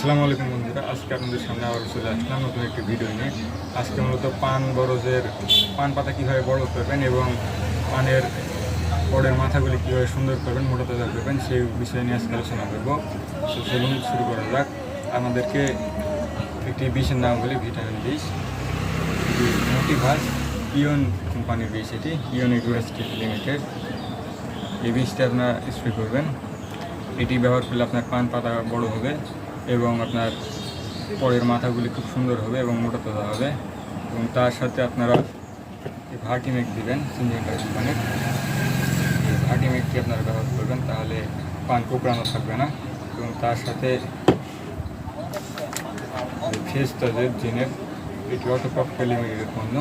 আসসালামু আলাইকুম বন্ধুরা, আজকে আপনাদের সামনে আবার চলে আসলাম নতুন একটি ভিডিও নিয়ে। আজকে মূলত পান বরজের পান পাতা কীভাবে বড় করবেন এবং পানের বড়ের মাথাগুলি কীভাবে সুন্দর করবেন, মোটা তাজা করবেন, সেই বিষয় নিয়ে আজকে আলোচনা করব। তো চলুন শুরু করা যাক। আমাদেরকে একটি বিষের নাম বলি, ভিটামিন বিষ। মোটিভাস ইয়ন কোম্পানির বিষ এটি, ইয়ন ইউনিভার্সিটি লিমিটেড। এই বীজটা আপনার স্প্রে করবেন। এটি ব্যবহার করলে আপনার পান পাতা বড় হবে। আপনার পরের মাথাগুলি খুব সুন্দর হবে এবং মোটা তাজা হবে। এবং তার সাথে আপনারা ভার্টিমেক দিবেন সিনজেন্টার এই ভার্টিমেকটি আপনারা ব্যবহার করবেন, তাহলে পান কোকড়ানো থাকবে না। এবং তার সাথে ফেস তাজের জিনের, এটি অটোপক লিমিটেডের পণ্য।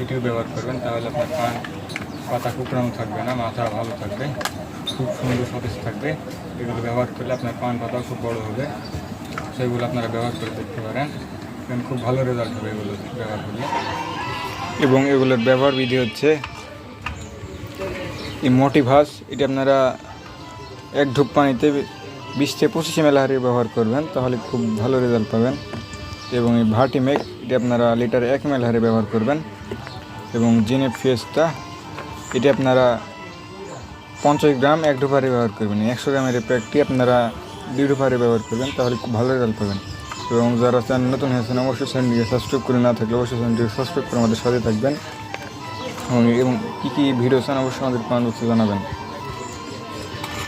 এটিও ব্যবহার করবেন, তাহলে আপনার পান পাতা কুকড়ানো থাকবে না, মাথা ভালো থাকবে, খুব সুন্দর সতেজ থাকবে। এগুলো ব্যবহার করলে আপনার পান পাতা খুব বড় হবে। সেগুলো আপনারা ব্যবহার করে দেখতে পারেন। এবং খুব ভালো রেজাল্ট হবে এগুলো ব্যবহার করলে। এবং এগুলোর ব্যবহার বিধি হচ্ছে এই মোটিভাস এটি আপনারা এক ধূপ পানিতে বিশ থেকে পঁচিশ এম হারে ব্যবহার করবেন, তাহলে খুব ভালো রেজাল্ট পাবেন। এবং এই ভার্টিমেক এটি আপনারা লিটারে এক এম হারে ব্যবহার করবেন। এবং জিনে ফেসটা এটি আপনারা পঞ্চাশ গ্রাম এক ডোপারে ব্যবহার করবেন। একশো গ্রামের প্যাকটি আপনারা দুই ডোপারে ব্যবহার করবেন, তাহলে খুব ভালো রেজাল্ট পাবেন। এবং যারা চ্যানেল নতুন হয়েছেন, অবশ্যই চ্যানেলটিকে সাবস্ক্রাইব করে না থাকলে অবশ্যই চ্যানেলটিকে সাবস্ক্রাইব করে আমাদের সাথে থাকবেন। এবং এবং কী কী ভিডিও চান অবশ্যই আমাদের কমেন্ট বক্সে জানাবেন।